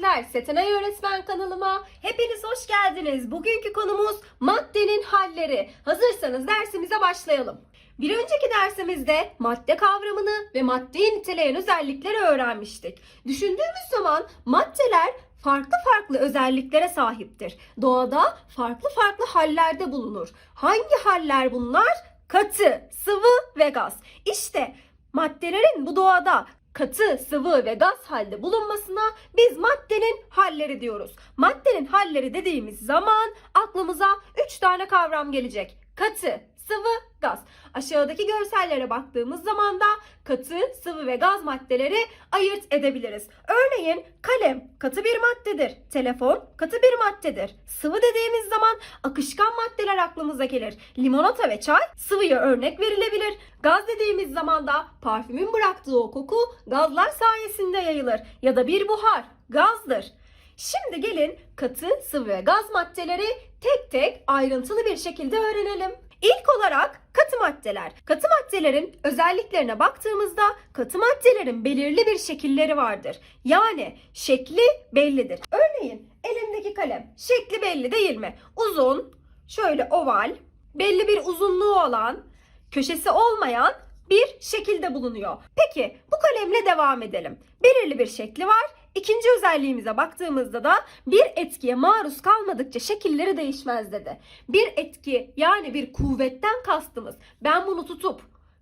öğrenciler, Setenay Öğretmen kanalıma hepiniz hoş geldiniz. Bugünkü konumuz maddenin halleri. Hazırsanız dersimize başlayalım. Bir önceki dersimizde madde kavramını ve maddeyi niteleyen özellikleri öğrenmiştik. Düşündüğümüz zaman maddeler farklı farklı özelliklere sahiptir. Doğada farklı farklı hallerde bulunur. Hangi haller bunlar? Katı, sıvı ve gaz. İşte maddelerin bu doğada katı, sıvı ve gaz halde bulunmasına biz maddenin halleri diyoruz. Maddenin halleri dediğimiz zaman aklımıza 3 tane kavram gelecek. Katı, sıvı, gaz. Aşağıdaki görsellere baktığımız zaman da katı, sıvı ve gaz maddeleri ayırt edebiliriz. Örneğin kalem katı bir maddedir. Telefon katı bir maddedir. Sıvı dediğimiz zaman akışkan maddeler aklımıza gelir. Limonata ve çay sıvıya örnek verilebilir. Gaz dediğimiz zaman da parfümün bıraktığı o koku gazlar sayesinde yayılır. Ya da bir buhar gazdır. Şimdi gelin katı, sıvı ve gaz maddeleri tek tek ayrıntılı bir şekilde öğrenelim. İlk olarak katı maddeler. Katı maddelerin özelliklerine baktığımızda katı maddelerin belirli bir şekilleri vardır. Yani şekli bellidir. Örneğin elimdeki kalem şekli belli değil mi? Uzun, şöyle oval, belli bir uzunluğu olan, köşesi olmayan bir şekilde bulunuyor. Peki bu kalemle devam edelim. Belirli bir şekli var. İkinci özelliğimize baktığımızda da bir etkiye maruz kalmadıkça şekilleri değişmez dedi. Bir etki yani bir kuvvetten kastımız ben bunu tutup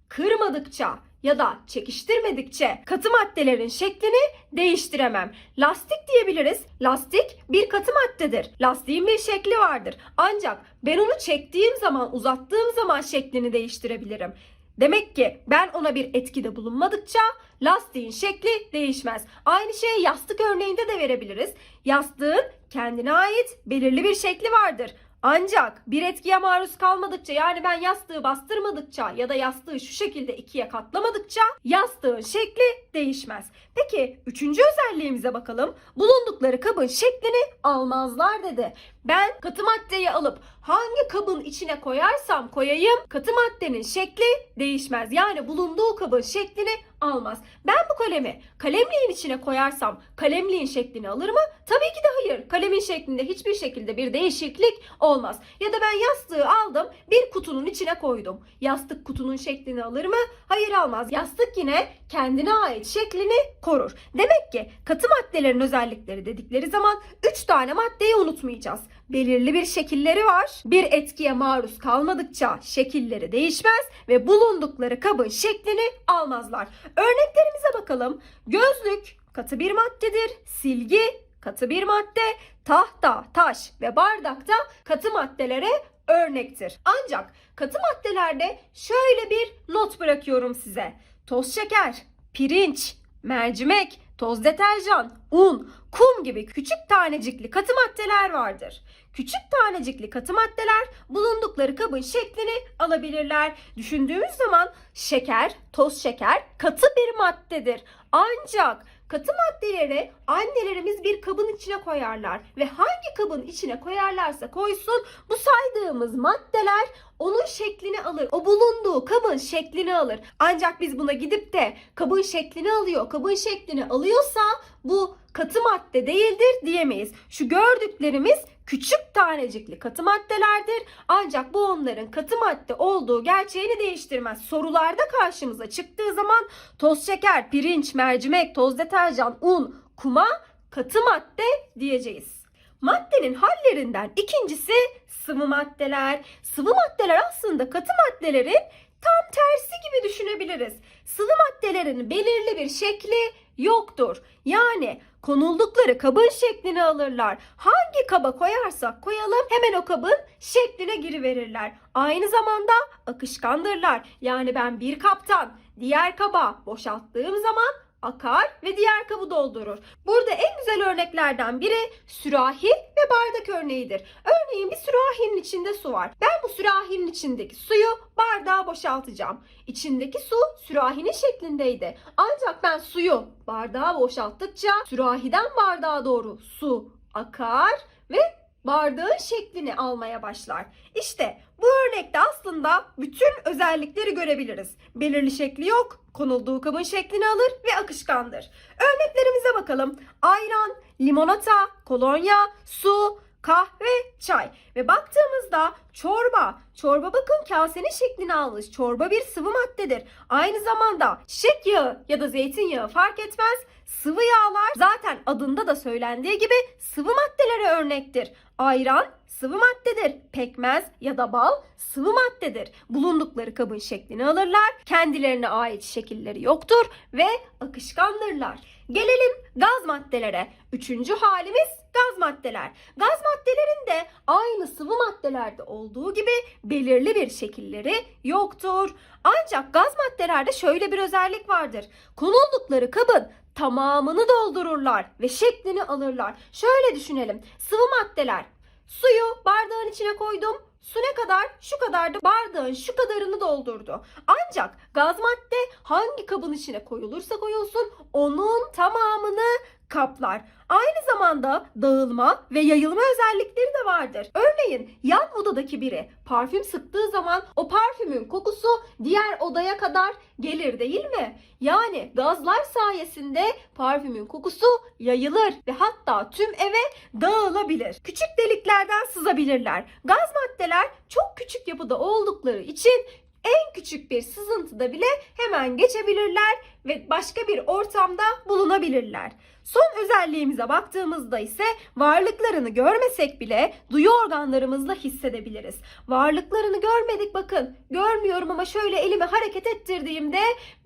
kırmadıkça ya da çekiştirmedikçe katı maddelerin şeklini değiştiremem. Lastik diyebiliriz. Lastik bir katı maddedir. Lastiğin bir şekli vardır. Ancak ben onu çektiğim zaman, uzattığım zaman şeklini değiştirebilirim. Demek ki ben ona bir etkide bulunmadıkça lastiğin şekli değişmez. Aynı şeyi yastık örneğinde de verebiliriz. Yastığın kendine ait belirli bir şekli vardır. Ancak bir etkiye maruz kalmadıkça yani ben yastığı bastırmadıkça ya da yastığı şu şekilde ikiye katlamadıkça yastığın şekli değişmez. Peki üçüncü özelliğimize bakalım. Bulundukları kabın şeklini almazlar dedi. Ben katı maddeyi alıp hangi kabın içine koyarsam koyayım katı maddenin şekli değişmez. Yani bulunduğu kabın şeklini almaz. Ben bu kalemi kalemliğin içine koyarsam kalemliğin şeklini alır mı? Tabii ki de hayır. Kalemin şeklinde hiçbir şekilde bir değişiklik olmaz. Ya da ben yastığı aldım bir kutunun içine koydum. Yastık kutunun şeklini alır mı? Hayır almaz. Yastık yine kendine ait şeklini korur. Demek ki katı maddelerin özellikleri dedikleri zaman 3 tane maddeyi unutmayacağız. Belirli bir şekilleri var. Bir etkiye maruz kalmadıkça şekilleri değişmez ve bulundukları kabın şeklini almazlar. Örneklerimize bakalım. Gözlük katı bir maddedir. Silgi katı bir madde. Tahta, taş ve bardak da katı maddelere örnektir. Ancak katı maddelerde şöyle bir not bırakıyorum size. Toz şeker, pirinç, mercimek, toz deterjan, un, kum gibi küçük tanecikli katı maddeler vardır. Küçük tanecikli katı maddeler bulundukları kabın şeklini alabilirler. Düşündüğümüz zaman şeker, toz şeker katı bir maddedir. Ancak katı maddeleri annelerimiz bir kabın içine koyarlar ve hangi kabın içine koyarlarsa koysun bu saydığımız maddeler onun şeklini alır. O bulunduğu kabın şeklini alır. Ancak biz buna gidip de kabın şeklini alıyor, kabın şeklini alıyorsa bu katı madde değildir diyemeyiz. Şu gördüklerimiz küçük tanecikli katı maddelerdir. Ancak bu onların katı madde olduğu gerçeğini değiştirmez. Sorularda karşımıza çıktığı zaman toz şeker, pirinç, mercimek, toz deterjan, un, kuma katı madde diyeceğiz. Maddenin hallerinden ikincisi sıvı maddeler. Sıvı maddeler aslında katı maddelerin tam tersi gibi düşünebiliriz. Sıvı maddelerin belirli bir şekli yoktur. Yani konuldukları kabın şeklini alırlar. Hangi kaba koyarsak koyalım hemen o kabın şekline giriverirler. Aynı zamanda akışkandırlar. Yani ben bir kaptan diğer kaba boşalttığım zaman akar ve diğer kabı doldurur. Burada en güzel örneklerden biri sürahi ve bardak örneğidir. Örneğin bir sürahinin içinde su var. Ben bu sürahinin içindeki suyu bardağa boşaltacağım. İçindeki su sürahinin şeklindeydi. Ancak ben suyu bardağa boşalttıkça sürahiden bardağa doğru su akar ve bardağın şeklini almaya başlar. İşte Bu örnekte aslında bütün özellikleri görebiliriz. Belirli şekli yok, konulduğu kabın şeklini alır ve akışkandır. Örneklerimize bakalım. Ayran, limonata, kolonya, su, kahve, çay. Ve baktığımızda çorba. Çorba bakın kasenin şeklini almış. Çorba bir sıvı maddedir. Aynı zamanda çiçek yağı ya da zeytinyağı fark etmez. Sıvı yağlar zaten adında da söylendiği gibi sıvı maddelere örnektir. Ayran sıvı maddedir. Pekmez ya da bal sıvı maddedir. Bulundukları kabın şeklini alırlar. Kendilerine ait şekilleri yoktur ve akışkandırlar. Gelelim gaz maddelere. Üçüncü halimiz gaz maddeler. Gaz maddelerinde aynı sıvı maddelerde olduğu gibi belirli bir şekilleri yoktur. Ancak gaz maddelerde şöyle bir özellik vardır. Konuldukları kabın tamamını doldururlar ve şeklini alırlar. Şöyle düşünelim. Sıvı maddeler. Suyu bardağın içine koydum. Su ne kadar? Şu kadardı. Bardağın şu kadarını doldurdu. Ancak gaz madde hangi kabın içine koyulursa koyulsun onun tamamını kaplar. Aynı zamanda dağılma ve yayılma özellikleri de vardır. Örneğin yan odadaki biri parfüm sıktığı zaman o parfümün kokusu diğer odaya kadar gelir değil mi? Yani gazlar sayesinde parfümün kokusu yayılır ve hatta tüm eve dağılabilir. Küçük deliklerden sızabilirler. Gaz maddeler çok küçük yapıda oldukları için en küçük bir sızıntıda bile hemen geçebilirler ve başka bir ortamda bulunabilirler. Son özelliğimize baktığımızda ise varlıklarını görmesek bile duyu organlarımızla hissedebiliriz. Varlıklarını görmedik bakın. Görmüyorum ama şöyle elimi hareket ettirdiğimde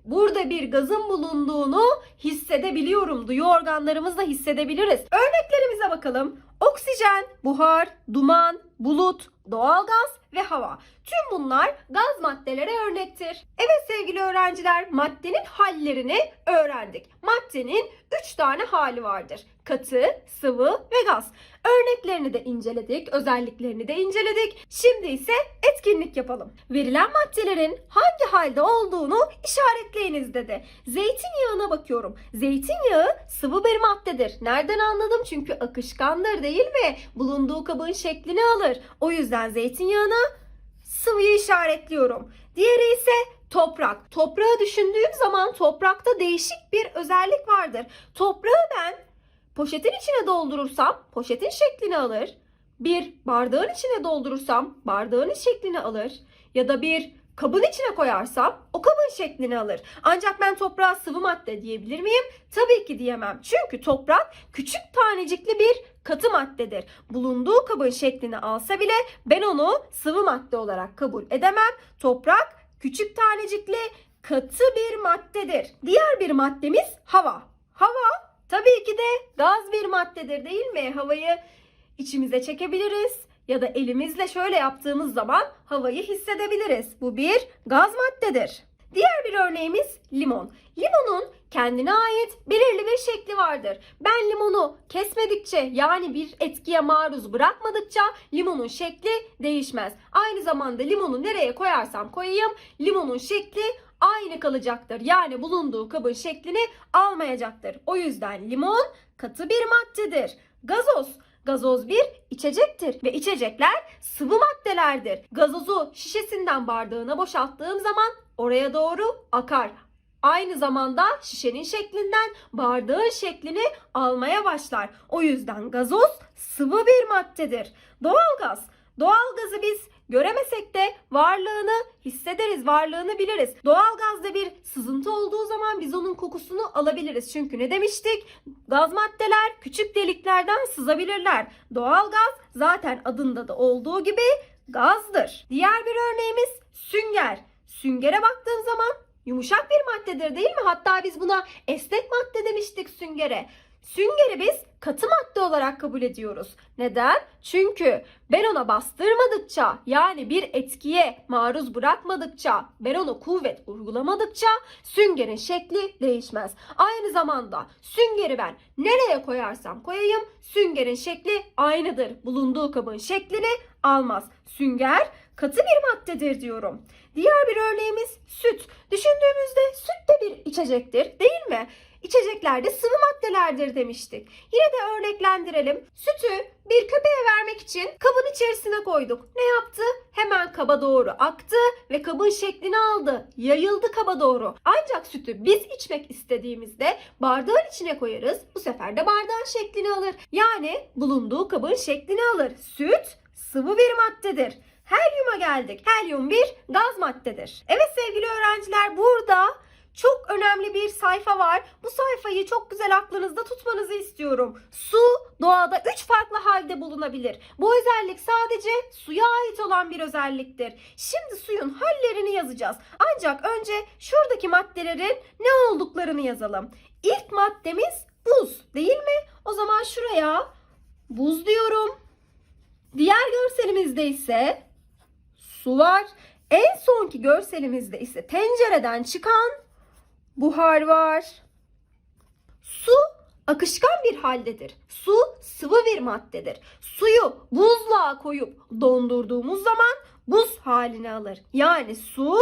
burada bir gazın bulunduğunu hissedebiliyorum. Duyu organlarımızla hissedebiliriz. Örneklerimize bakalım. Oksijen, buhar, duman, bulut, doğalgaz ve hava. Tüm bunlar gaz maddelere örnektir. Evet sevgili öğrenciler, maddenin hallerini öğrendik. Maddenin 3 tane hali vardır. Katı, sıvı ve gaz. Örneklerini de inceledik, özelliklerini de inceledik. Şimdi ise etkinlik yapalım. Verilen maddelerin hangi halde olduğunu işaretleyiniz dedi. Zeytinyağına bakıyorum. Zeytinyağı sıvı bir maddedir. Nereden anladım? Çünkü akışkandır değil mi? Bulunduğu kabın şeklini alır. O yüzden zeytinyağına sıvıyı işaretliyorum. Diğeri ise toprak. Toprağı düşündüğüm zaman toprakta değişik bir özellik vardır. Toprağı ben poşetin içine doldurursam poşetin şeklini alır. Bir bardağın içine doldurursam bardağın şeklini alır. Ya da bir kabın içine koyarsam o kabın şeklini alır. Ancak ben toprağa sıvı madde diyebilir miyim? Tabii ki diyemem. Çünkü toprak küçük tanecikli bir katı maddedir. Bulunduğu kabın şeklini alsa bile ben onu sıvı madde olarak kabul edemem. Toprak küçük tanecikli katı bir maddedir. Diğer bir maddemiz hava. Hava tabii ki de gaz bir maddedir değil mi? Havayı içimize çekebiliriz ya da elimizle şöyle yaptığımız zaman havayı hissedebiliriz. Bu bir gaz maddedir. Diğer bir örneğimiz limon. Limonun kendine ait belirli bir şekli vardır. Ben limonu kesmedikçe yani bir etkiye maruz bırakmadıkça limonun şekli değişmez. Aynı zamanda limonu nereye koyarsam koyayım limonun şekli aynı kalacaktır. Yani bulunduğu kabın şeklini almayacaktır. O yüzden limon katı bir maddedir. Gazoz Gazoz bir içecektir ve içecekler sıvı maddelerdir. Gazozu şişesinden bardağına boşalttığım zaman oraya doğru akar. Aynı zamanda şişenin şeklinden bardağın şeklini almaya başlar. O yüzden gazoz sıvı bir maddedir. Doğalgaz. Doğalgazı biz göremesek de varlığını hissederiz, varlığını biliriz. Doğalgazda bir sızıntı olduğu zaman biz onun kokusunu alabiliriz. Çünkü ne demiştik? Gaz maddeler küçük deliklerden sızabilirler. Doğalgaz zaten adında da olduğu gibi gazdır. Diğer bir örneğimiz sünger. Süngere baktığım zaman yumuşak bir maddedir değil mi? Hatta biz buna esnek madde demiştik süngere. Süngeri biz katı madde olarak kabul ediyoruz. Neden? Çünkü ben ona bastırmadıkça yani bir etkiye maruz bırakmadıkça ben ona kuvvet uygulamadıkça süngerin şekli değişmez. Aynı zamanda süngeri ben nereye koyarsam koyayım süngerin şekli aynıdır. Bulunduğu kabın şeklini almaz. Sünger katı bir maddedir diyorum. Diğer bir örneğimiz süt. Düşündüğümüzde süt de bir içecektir değil mi? İçeceklerde sıvı maddelerdir demiştik. Yine de örneklendirelim. Sütü bir köpeğe vermek için kabın içerisine koyduk. Ne yaptı? Hemen kaba doğru aktı ve kabın şeklini aldı. Yayıldı kaba doğru. Ancak sütü biz içmek istediğimizde bardağın içine koyarız. Bu sefer de bardağın şeklini alır. Yani bulunduğu kabın şeklini alır. Süt sıvı bir maddedir. Helyuma geldik. Helyum bir gaz maddedir. Evet sevgili öğrenciler burada çok önemli bir sayfa var. Bu sayfayı çok güzel aklınızda tutmanızı istiyorum. Su doğada üç farklı halde bulunabilir. Bu özellik sadece suya ait olan bir özelliktir. Şimdi suyun hallerini yazacağız. Ancak önce şuradaki maddelerin ne olduklarını yazalım. İlk maddemiz buz değil mi? O zaman şuraya buz diyorum. Diğer görselimizde ise su var. En sonki görselimizde ise tencereden çıkan buhar var. Su akışkan bir haldedir. Su sıvı bir maddedir. Suyu buzluğa koyup dondurduğumuz zaman buz halini alır. Yani su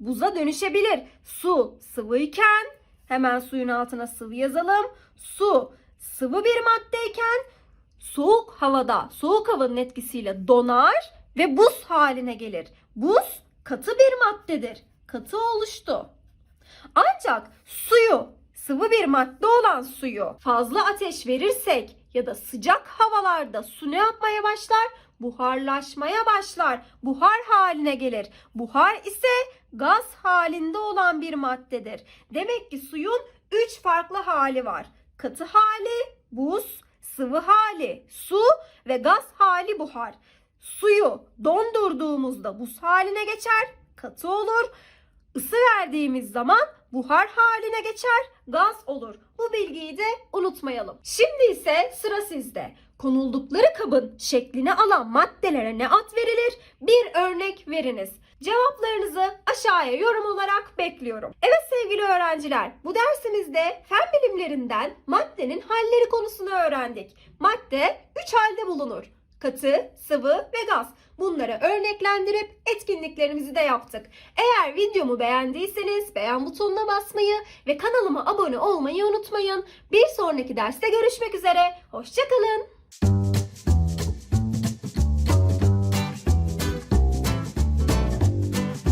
buza dönüşebilir. Su sıvıyken hemen suyun altına sıvı yazalım. Su sıvı bir maddeyken soğuk havada, soğuk havanın etkisiyle donar ve buz haline gelir. Buz katı bir maddedir. Katı oluştu. Ancak suyu, sıvı bir madde olan suyu fazla ateş verirsek ya da sıcak havalarda su ne yapmaya başlar? Buharlaşmaya başlar. Buhar haline gelir. Buhar ise gaz halinde olan bir maddedir. Demek ki suyun 3 farklı hali var. Katı hali, buz, sıvı hali, su ve gaz hali buhar. Suyu dondurduğumuzda buz haline geçer, katı olur. Isı verdiğimiz zaman buhar haline geçer, gaz olur. Bu bilgiyi de unutmayalım. Şimdi ise sıra sizde. Konuldukları kabın şeklini alan maddelere ne ad verilir? Bir örnek veriniz. Cevaplarınızı aşağıya yorum olarak bekliyorum. Evet sevgili öğrenciler, bu dersimizde fen bilimlerinden maddenin halleri konusunu öğrendik. Madde 3 halde bulunur. Katı, sıvı ve gaz. Bunları örneklendirip etkinliklerimizi de yaptık. Eğer videomu beğendiyseniz beğen butonuna basmayı ve kanalıma abone olmayı unutmayın. Bir sonraki derste görüşmek üzere. Hoşçakalın.